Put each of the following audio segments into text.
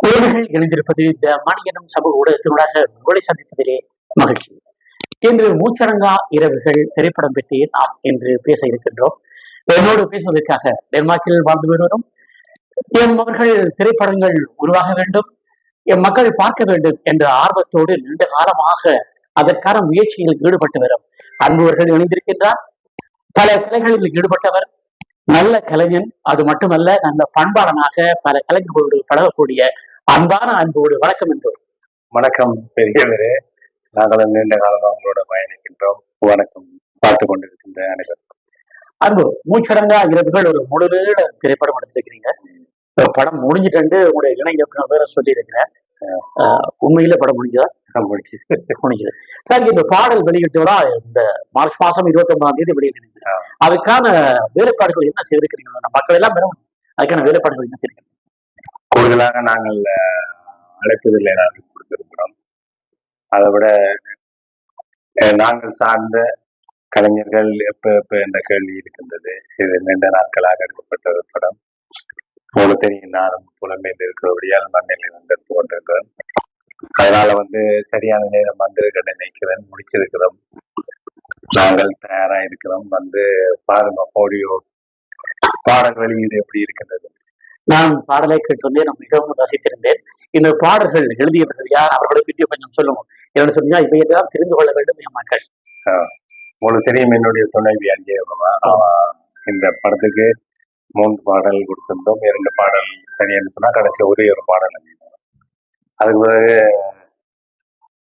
குழந்தைகள் இணைந்திருப்பது இந்த மணி சமூக ஊடகத்தினூடாக உங்களை சந்திப்பதிலே மகிழ்ச்சி. இன்று மூச்சரங்கா இரவுகள் திரைப்படம் பற்றி நாம் இன்று பேச இருக்கின்றோம். என்னோடு பேசுவதற்காக டென்மார்க்கில் வாழ்ந்து வருவரும் எம் அவர்கள் திரைப்படங்கள் உருவாக வேண்டும் என் மக்கள் பார்க்க வேண்டும் என்ற ஆர்வத்தோடு நீண்ட காலமாக அதற்கான முயற்சியில் ஈடுபட்டு வரும் அன்புவர்கள் இணைந்திருக்கின்றார். பல கலைகளில் ஈடுபட்டவர் நல்ல கலைஞன் அது மட்டுமல்ல நல்ல பண்பாளனாக பல கலைஞர்களோடு பழகக்கூடிய அன்பான அன்போடு வணக்கம் என்று. வணக்கம் பெரியவரே. நாங்களும் நீண்ட காலமாக உங்களோட பயணிக்கின்றோம். வணக்கம் பார்த்து கொண்டிருக்கின்ற அனைவரும். அன்பு மூச்சடங்கா இரவுகள் ஒரு முழு நீள திரைப்படம் எடுத்திருக்கிறீங்க. படம் முடிஞ்சிட்டு உங்களுடைய இணை இயக்குனர் வேற சொல்லியிருக்கிறேன் உண்மையில படம் முடிஞ்சதா? முடிஞ்சது. சார் இந்த பாடல் வெளியிட்டோட இந்த மார்ச் மாசம் இருபத்தி ஒன்பதாம் தேதி ஆ. அதுக்கான வேலைப்பாடுகள் என்ன செய்திருக்கிறீங்க நம்ம மக்கள் எல்லாம் பெறும் அதுக்கான வேலைப்பாடுகள் என்ன செய்திருக்கீங்க கூடுதலாக நாங்கள் அஹ், ஏதாவது கொடுத்திருக்கிறோம். அதை விட நாங்கள் சார்ந்த கலைஞர்கள் எப்ப எப்ப என்ற கேள்வி இருக்கின்றது. இது நீண்ட நாட்களாக எடுக்கப்பட்ட ஒரு படம். போல தெரியும் நானும் புலமையில் இருக்கிறபடியால் மண்ணில் இருந்து எடுத்து கொண்டிருக்கிறேன் அதனால வந்து சரியான நேரம் வந்திருக்க நினைக்கிறேன். முடிச்சிருக்கிறோம். நாங்கள் தயாரா இருக்கிறோம். வந்து பாருங்க ஆடியோ பாடல் வெளியீடு எப்படி இருக்கின்றது. நான் பாடலை கேட்டிருந்தேன் நான் மிகவும் ரசித்திருந்தேன். இந்த பாடல்கள் எழுதியவர்கள் யார்? அவர்களை பற்றி கொஞ்சம் சொல்லுவோம். என்ன சொன்னீங்க இவையெல்லாம் தெரிந்து கொள்ள வேண்டும் என் மக்கள். உங்களுக்கு தெரியும் என்னுடைய துணைவி அஞ்சயமா இந்த படத்துக்கு மூன்று பாடல் கொடுத்திருந்தோம். இரண்டு பாடல் சரியானு சொன்னா கடைசியில் ஒரே ஒரு பாடல். அதுக்கு பிறகு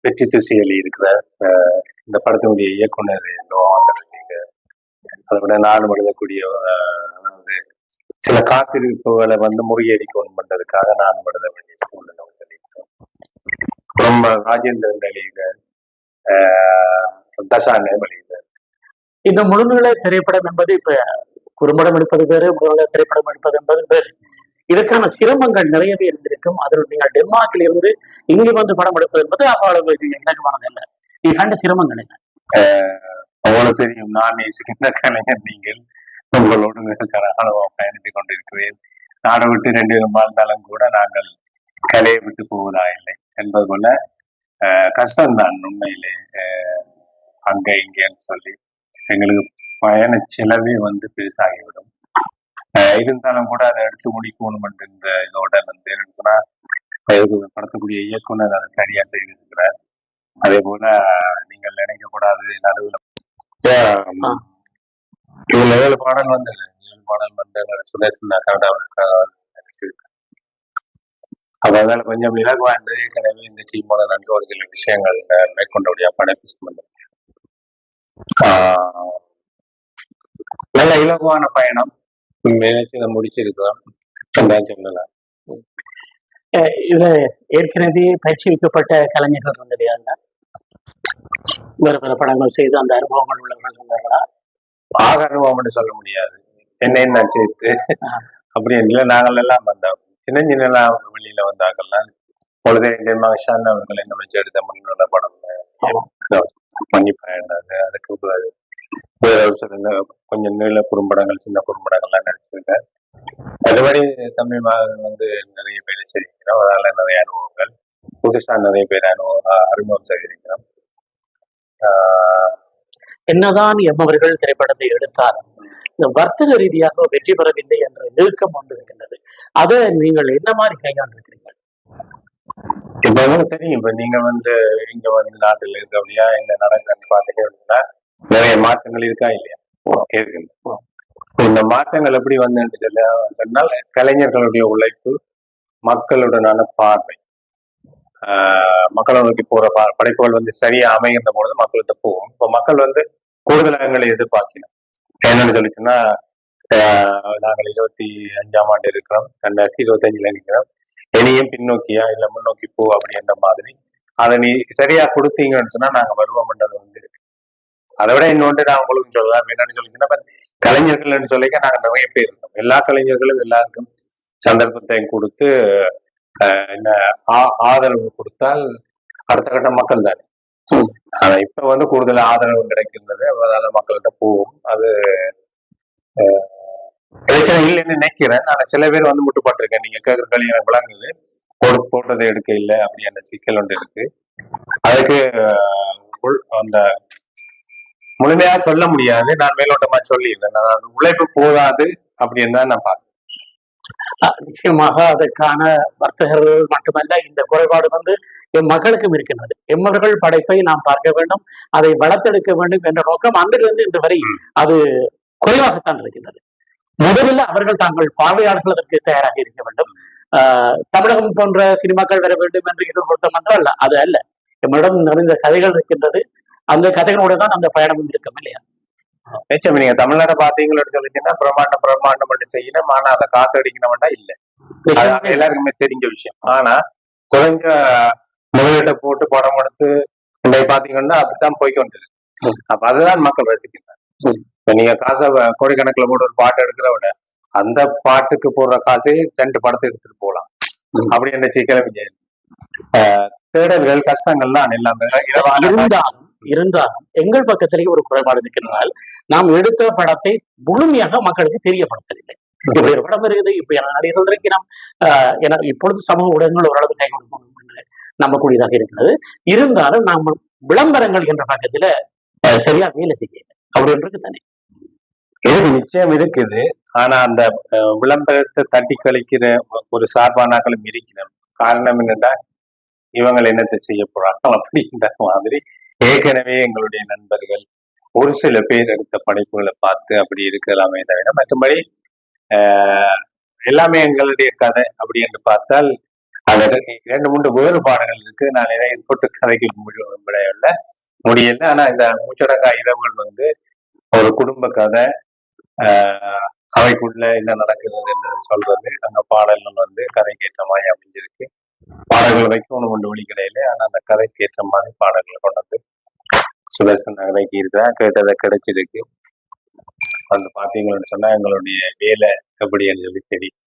வெற்றி துசியலி இருக்கிற இந்த படத்தினுடைய இயக்குனர் லோகாந்தர் அதை விட நானும் எழுதக்கூடிய அதாவது சில காத்திருப்புகளை வந்து முறியடிக்கணும் பண்றதுக்காக நான் விடுத வேண்டிய சூழ்நிலை வந்து ரொம்ப ராஜேந்திரன் வெளியிட தசானே வெளியிட இந்த முழுநிலை திரைப்படம் என்பது இப்ப குறும்படம் எடுப்பது வேறு முழுநிலை திரைப்படம் எடுப்பது என்பது வேறு. இதற்கான சிரமங்கள் நிறையவே இருந்திருக்கும். அதில் நீங்கள் டென்மார்க்கில் இருந்து இங்கே வந்து படம் எடுப்பது என்பது அவ்வளவு இது இல்லை அல்ல. நீ கண்ட சிரமங்கள் என்ன? அவ்வளவு தெரியும். நான் நேசிக்கின்ற கலைஞர் நீங்கள். உங்களோடு மிக கரகாலமாக பயணித்துக் கொண்டிருக்கிறேன். நாடை விட்டு ரெண்டு பேரும் வாழ்ந்தாலும் கூட நாங்கள் கலையை விட்டு போவதா இல்லை என்பது போல கஷ்டம்தான் உண்மையிலே. அங்க இங்கேன்னு சொல்லி எங்களுக்கு பயண செலவே வந்து பெருசாகிவிடும். அஹ், இருந்தாலும் கூட அதை எடுத்து முடிக்கணும் என்ற இதோட வந்து என்னன்னு சொன்னா படத்தக்கூடிய இயக்குனர் அதை சரியா செய்திருக்கிறார். அதே போல நீங்கள் நினைக்க கூடாது நடுவில் இதுல ஏழு பாடல் வந்து ஏழு பாடல் வந்து சுதேசன் கனடாவில் நினைச்சிருக்கேன். அதனால கொஞ்சம் இலகுவா இருந்தது ஏற்கனவே இந்த டீமோட நன்கு ஒரு சில விஷயங்கள் அஹ், மேற்கொண்டபடியா படைப்பு சம்பந்தம் நல்ல இலகுவான பயணம். நினைச்சு இதை முடிச்சிருக்கிறோம். தான் சொல்லலாம். இதுல ஏற்கனவே பயிற்சிவிக்கப்பட்ட கலைஞர்கள் இருந்ததையா வேறு வேறு படங்கள் செய்து அந்த அனுபவங்கள் உள்ளவர்கள் இருந்தார்களா ஆக அனுபவம்னு சொல்ல முடியாது. என்னையும் நான் சேர்த்து. அப்படி இல்லை நாங்கள் எல்லாம் வந்தோம் சின்ன சின்ன வெளியில வந்தாங்கல்லாம் பொழுதே மகிஷான் அவர்கள் என்ன வச்சு எடுத்த மண்ணுள்ள படம் மணி பயணாங்க அதுக்கு கொஞ்சம் நீள குறும்படங்கள் சின்ன குறும்படங்கள்லாம் நடிச்சிருக்கேன். அதுபடி தமிழ் மாதம் வந்து நிறைய பேர் செய்திருக்கிறோம் அதனால நிறைய அனுபவங்கள். புதுசா நிறைய பேர் அனுபவம் அறிமுகம் செய்திருக்கிறோம் என்னதான் எம்மவர்கள் திரைப்படத்தை எடுத்தார் இந்த வர்த்தக ரீதியாக வெற்றி பெறவில்லை என்ற நெருக்கம் ஒன்று இருக்கின்றது. அதை நீங்கள் என்ன மாதிரி கையாண்டிருக்கிறீர்கள்? இப்ப உங்களுக்கு தெரியும் இப்ப நீங்க வந்து இங்க வந்து நாட்டில் இருக்கபடியா என்ன நடக்குதுன்னு பார்த்துட்டே அப்படின்னா நிறைய மாற்றங்கள் இருக்கா இல்லையா? இருக்கு இந்த மாற்றங்கள் எப்படி வந்து சொல்ல சொன்னால் கலைஞர்களுடைய உழைப்பு மக்களுடனான பார்வை. மக்களை நோக்கி போற பா- படைப்புகள் வந்து சரியா அமைகின்ற பொழுது மக்கள்கிட்ட போகும். இப்ப மக்கள் வந்து கூடுதலகங்களை எதிர்பார்க்கணும் என்னன்னு சொல்லிச்சுன்னா ஆஹ் நாங்கள் இருபத்தி அஞ்சாம் ஆண்டு இருக்கிறோம். ரெண்டாயிரத்தி இருபத்தி அஞ்சுல இருக்கிறோம் இனியும் பின்னோக்கியா இல்ல முன்னோக்கி போ அப்படின்ற மாதிரி. அதை நீ சரியா கொடுத்தீங்கன்னு சொன்னா நாங்க வருவோம்ன்றது வந்து இருக்கு அதை விட இன்னொன்று நான் உங்களுக்கு சொல்லலாம். என்னன்னு சொல்லிச்சுன்னா கலைஞர்கள்னு சொல்லிக்க நாங்க நிறைய பேர் இருந்தோம் எல்லா கலைஞர்களும் எல்லாருக்கும் சந்தர்ப்பத்தை கொடுத்து என்ன ஆ- ஆதரவு கொடுத்தால் அடுத்த கட்ட மக்கள் தானே. ஆனா இப்ப வந்து கூடுதல் ஆதரவு கிடைக்கின்றது அதனால மக்கள்கிட்ட போகும். அது ஆஹ், பிரச்சனை இல்லைன்னு நினைக்கிறேன். ஆனா சில பேர் வந்து முட்டுப்பட்டிருக்கேன் நீங்க கேட்குற கேள்வி எனக்கு விளங்குது. போடு போட்டதை எடுக்க இல்லை அப்படியான சிக்கல் ஒன்று இருக்கு. அதுக்கு அந்த முழுமையா சொல்ல முடியாது. நான் மேலோட்டமா சொல்லிடுறேன் நான் அந்த உழைப்பு போதாது அப்படின்னு தான் நான் பார்க்கிறேன். நிச்சயமாக அதற்கான வர்த்தகர்கள் மட்டுமல்ல இந்த குறைபாடு வந்து எம் மக்களுக்கும் இருக்கின்றது. எம்மவர்கள் படைப்பை நாம் பார்க்க வேண்டும் அதை வளர்த்தெடுக்க வேண்டும் என்ற நோக்கம் அன்றிலிருந்து இன்று வரை அது குறைவாகத்தான் இருக்கின்றது. முதலில் அவர்கள் தாங்கள் பார்வையாளர்கள் அதற்கு தயாராக இருக்க வேண்டும். ஆஹ் தமிழகம் போன்ற சினிமாக்கள் வர வேண்டும் என்று எதிர்பார்த்தம் என்றால் அல்ல அது அல்ல. எம்மிடம் நிறைந்த கதைகள் இருக்கின்றது. அந்த கதைகளோட தான் அந்த பயணமும் இருக்கும் இல்லையா? நிச்சயம் நீங்க தமிழ்நாடு பாத்தீங்களோட சொல்லிட்டீங்கன்னா பிரம்மாண்டம் பிரம்மாண்டம் மட்டும் செய்யணும் ஆனா அதை காசு அடிக்கணும்னா இல்ல எல்லாருக்குமே தெரிஞ்ச விஷயம் ஆனா குறைஞ்ச முதலீட்டை போட்டு படம் எடுத்து இன்னைக்கு பாத்தீங்கன்னா அப்படித்தான் ம். அப்ப அதுதான் மக்கள். இப்ப நீங்க காசை கோடிக்கணக்குல போட்டு ஒரு பாட்டு எடுக்கிறத விட அந்த பாட்டுக்கு போடுற காசே ரெண்டு படத்தை எடுத்துட்டு போகலாம். அப்படி இங்க இருக்கு. ஆஹ் தேடல்கள் கஷ்டங்கள்லாம் இரவான இருந்தாலும் எங்கள் பக்கத்திலேயே ஒரு குறைபாடு இருக்கிறதால் நாம் எடுத்த படத்தை முழுமையாக மக்களுக்கு தெரியப்படுத்தவில்லை. இப்படி ஒரு படம் இருக்குது இப்ப என்ன நடிகர்கள் இருக்கிறோம் என இப்பொழுது சமூக ஊடகங்கள் ஓரளவு கை கொடுக்கும் என்று நம்பக்கூடியதாக இருக்கிறது. இருந்தாலும் நாம் விளம்பரங்கள் என்ற பக்கத்துல சரியா வேலை செய்யல அப்படின்றது இருக்கு தானே. இது நிச்சயம் இருக்குது. ஆனா அந்த அஹ், விளம்பரத்தை தட்டி கழிக்கிற ஒரு சார்பானாக்களும் இருக்கிறோம் காரணம் என்னன்னா இவங்க என்னத்தை செய்ய போறாங்க அப்படின்ற மாதிரி ஏற்கனவே எங்களுடைய நண்பர்கள் ஒரு சில பேர் எடுத்த படைப்புகளை பார்த்து அப்படி இருக்கலாமே தவிர மற்றபடி எல்லாமே எங்களுடைய கதை அப்படி என்று பார்த்தால் அதில் இரண்டு மூன்று வேறுபாடுகள் இருக்கு. நான் நிறைய போட்டு கதைக்கு முடியல முடியல. ஆனா இந்த மூச்சடங்கா இரவுகள் வந்து ஒரு குடும்ப கதை அவைக்குள்ள என்ன நடக்கிறது என்று சொல்றது அந்த பாடல்கள் வந்து கதைக்கு ஏற்ற மாதிரி அமைஞ்சிருக்கு. பாடல்கள் வைக்கணும் ஒன்று ஒளி கிடையாது ஆனா அந்த கதைக்கு ஏற்ற மாதிரி பாடல்களை கொண்டு வந்து சுதர்சன் கதைக்கு இருக்கா கேட்டதை கிடைச்சிருக்கு. வந்து பாத்தீங்கன்னு சொன்னா எங்களுடைய வேலை எப்படின்னு சொல்லி தெரியும்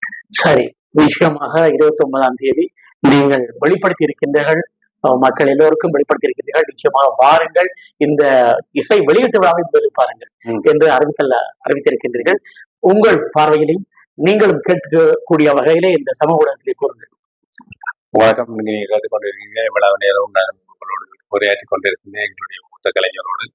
சரி நிச்சயமாக இருபத்தி ஒன்பதாம் தேதி நீங்கள் வெளிப்படுத்தி இருக்கின்றீர்கள். மக்கள் எல்லோருக்கும் வெளிப்படுத்தி இருக்கின்றீர்கள். நிச்சயமாக வாருங்கள். இந்த இசை வெளியீட்டு விழாவை முதலில் பாருங்கள். என்று அறிவித்தல் அறிவித்திருக்கின்றீர்கள். உங்கள் பார்வையிலையும் நீங்களும் கேட்கக்கூடிய வகையிலே இந்த சமூக ஊடகத்திலே கூறுங்கள். வணக்கம் நீங்க கேட்டுக்கொண்டிருக்கீங்க இவ்வளவு நேரம் நான் உங்களோடு உரையாற்றி கொண்டிருக்கின்றேன் எங்களுடைய மூத்த கலைஞரோடு.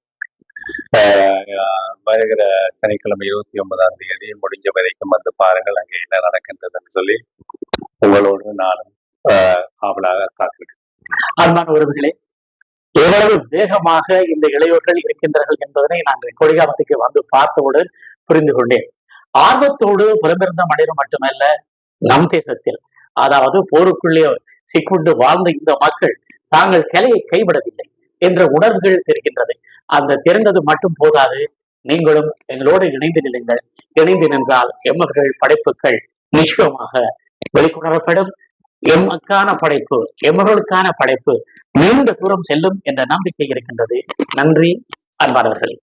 வருகிற சனிக்கிழமை இருபத்தி ஒன்பதாம் தேதி முடிஞ்ச வரைக்கும் வந்து பாருங்கள் அங்கே என்ன நடக்கின்றதுன்னு சொல்லி உங்களோடு நானும் ஆஹ் ஆவலாக காத்திருக்கேன் அன்பான உறவுகளே எவ்வளவு வேகமாக இந்த இளையோர்கள் இருக்கின்றார்கள் என்பதனை நான் கொடிகாமத்துக்கு வந்து பார்த்தவுடன் புரிந்து கொண்டேன். ஆர்வத்தோடு புலம்பெயர்ந்த மனிதர் மட்டுமல்ல நம் தேசத்தில் அதாவது போருக்குள்ளே சிக்குண்டு வாழ்ந்த இந்த மக்கள் தாங்கள் கலையை கைவிடவில்லை என்ற உணர்வுகள் தெரிகின்றது. அந்த தெரிந்தது மட்டும் போதாது. நீங்களும் எங்களோடு இணைந்து நில்லுங்கள். இணைந்து நின்றால் எம்மர்கள் படைப்புகள் நிச்சயமாக வெளிக்கொணரப்படும். எமக்கான படைப்பு எமர்களுக்கான படைப்பு நீண்ட தூரம் செல்லும் என்ற நம்பிக்கை இருக்கின்றது. நன்றி அன்பானவர்களே.